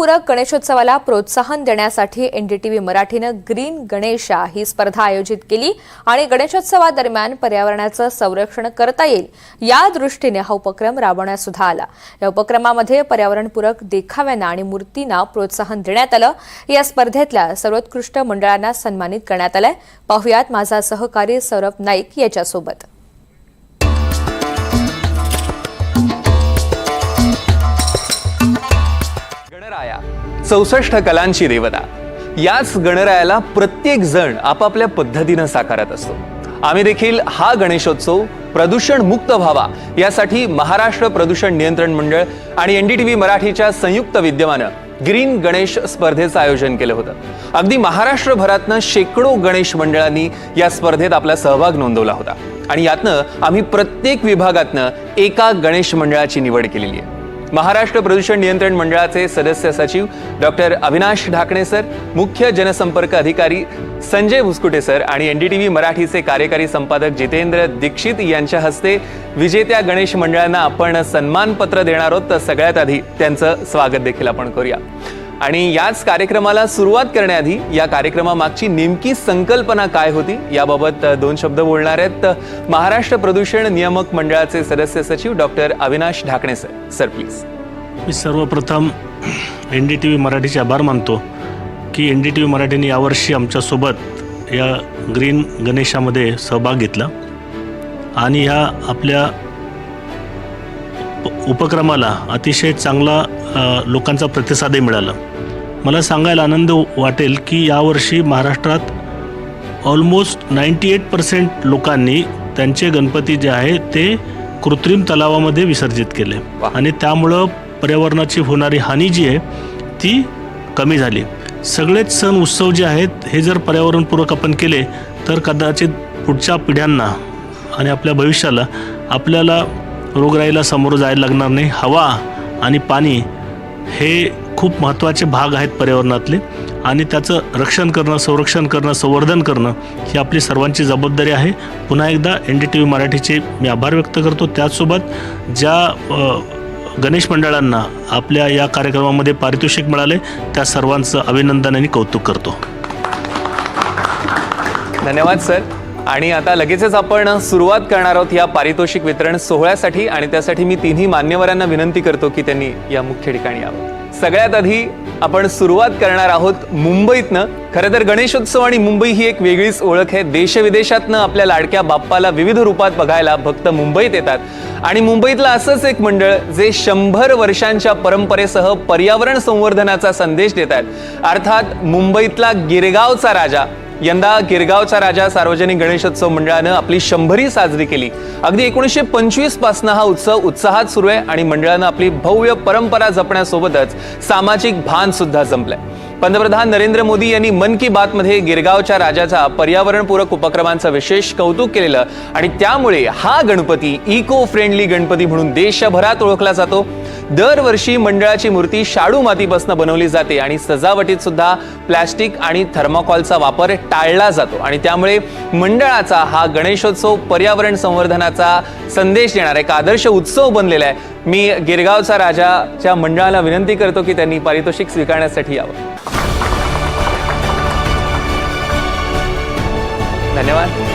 पूरक गणेशोत्सवाला प्रोत्साहन देण्यासाठी एनडीटीव्ही मराठीनं ग्रीन गणेशा ही स्पर्धा आयोजित केली आणि गणेशोत्सवादरम्यान पर्यावरणाचं संरक्षण करता येईल या दृष्टीने हा उपक्रम राबवण्यात सुद्धा आला. या उपक्रमामध्ये पर्यावरणपूरक देखाव्यांना आणि मूर्तींना प्रोत्साहन देण्यात आलं. या स्पर्धेतल्या सर्वोत्कृष्ट मंडळांना सन्मानित करण्यात आलंय. पाहुयात माझा सहकारी सौरभ नाईक याच्यासोबत. चौसष्ट कलांची देवता. याच गणरायाला प्रत्येक जण आपापल्या पद्धतीनं साकारत असतो. आम्ही देखील हा गणेशोत्सव प्रदूषण मुक्त व्हावा यासाठी महाराष्ट्र प्रदूषण नियंत्रण मंडळ आणि एनडीटीव्ही मराठीच्या संयुक्त विद्यमानं ग्रीन गणेश स्पर्धेचं आयोजन केलं होतं. अगदी महाराष्ट्रभरातनं शेकडो गणेश मंडळांनी या स्पर्धेत आपला सहभाग नोंदवला होता. आणि यातनं आम्ही प्रत्येक विभागातनं एका गणेश मंडळाची निवड केलेली आहे. महाराष्ट्र प्रदूषण नियंत्रण मंडळाचे सदस्य सचिव डॉक्टर अविनाश ढाकणे सर मुख्य जनसंपर्क अधिकारी संजय भुसकुटे सर आणि एनडीटीव्ही मराठीचे कार्यकारी संपादक जितेंद्र दीक्षित यांच्या हस्ते विजेत्या गणेश मंडळांना आपण सन्मानपत्र देणार आहोत. तर सगळ्यात आधी त्यांचं स्वागत देखील आपण करूया. आणि याच कार्यक्रमाला सुरुवात करण्याआधी या कार्यक्रमामागची नेमकी संकल्पना काय होती? याबाबत दोन शब्द बोलणार आहेत. महाराष्ट्र प्रदूषण नियामक मंडळाचे सदस्य सचिव doctor Avinash Dhakane sir. Sir please मी सर्वप्रथम एन डी टी व्ही मराठीचे आभार मानतो की एन डी टी व्ही मराठीने यावर्षी आमच्यासोबत या ग्रीन गणेशामध्ये सहभाग घेतला आणि ह्या आपल्या उपक्रमाला अतिशय चांगला लोकांचा प्रतिसादही मिळाला. मला सांगायला आनंद वाटेल की यावर्षी महाराष्ट्रात ऑलमोस्ट नाईंटी एट पर्सेंट लोकांनी त्यांचे गणपती जे आहे ते कृत्रिम तलावामध्ये विसर्जित केले. आणि त्यामुळं पर्यावरणाची होणारी हानी जी आहे ती कमी झाली. सगळेच सण उत्सव जे आहेत हे जर पर्यावरणपूरक आपण केले तर कदाचित पुढच्या पिढ्यांना आणि आपल्या भविष्याला आपल्याला रोगराईला सामोरं जायला लागणार नाही. हवा आणि पाणी हे खूप महत्त्वाचे भाग आहेत पर्यावरणातले. आणि त्याचं रक्षण करणं संरक्षण करणं संवर्धन करणं ही आपली सर्वांची जबाबदारी आहे. पुन्हा एकदा एन डी टी व्ही मराठीचे मी आभार व्यक्त करतो. त्याचसोबत ज्या गणेश मंडळांना आपल्या या कार्यक्रमामध्ये पारितोषिक मिळाले त्या सर्वांचं अभिनंदन आणि कौतुक करतो. धन्यवाद सर. आणि आता लगेचच आपण सुरुवात करणार आहोत या पारितोषिक वितरण सोहळ्यासाठी. आणि त्यासाठी मी तिन्ही मान्यवरांना विनंती करतो की त्यांनी या मुख्य ठिकाणी यावं. सगळ्यात आधी आपण सुरुवात करणार आहोत मुंबईतनं. खरं तर गणेशोत्सव आणि मुंबई ही एक वेगळीच ओळख आहे. देशविदेशातनं आपल्या लाडक्या बाप्पाला विविध रूपात बघायला भक्त मुंबईत येतात. आणि मुंबईतलं असंच एक मंडळ जे शंभर वर्षांच्या परंपरेसह पर्यावरण संवर्धनाचा संदेश देत आहेत. अर्थात मुंबईतला गिरगावचा राजा यंदा गिरगावचा राजा सार्वजनिक गणेशोत्सव मंडळानं आपली शंभरी साजरी केली. अगदी एकोणीसशे पंचवीस पासनं हा उत्सव उत्साहात सुरू आहे आणि मंडळानं आपली भव्य परंपरा जपण्यासोबतच सामाजिक भान सुद्धा जमलंय. पंतप्रधान नरेंद्र मोदी यांनी मन की बात मध्ये गिरगावच्या राजाचा पर्यावरणपूरक उपक्रमांचं विशेष कौतुक केलेलं आणि त्यामुळे हा गणपती इको फ्रेंडली गणपती म्हणून देशभरात ओळखला जातो. दरवर्षी मंडळाची मूर्ती शाडू मातीपासून बनवली जाते आणि सजावटीत सुद्धा प्लॅस्टिक आणि थर्माकॉलचा वापर टाळला जातो. आणि त्यामुळे मंडळाचा हा गणेशोत्सव पर्यावरण संवर्धनाचा संदेश देणारा एक आदर्श उत्सव बनलेला आहे. मी गिरगावचा राजाच्या मंडळाला विनंती करतो की त्यांनी पारितोषिक स्वीकारण्यासाठी यावं. धन्यवाद.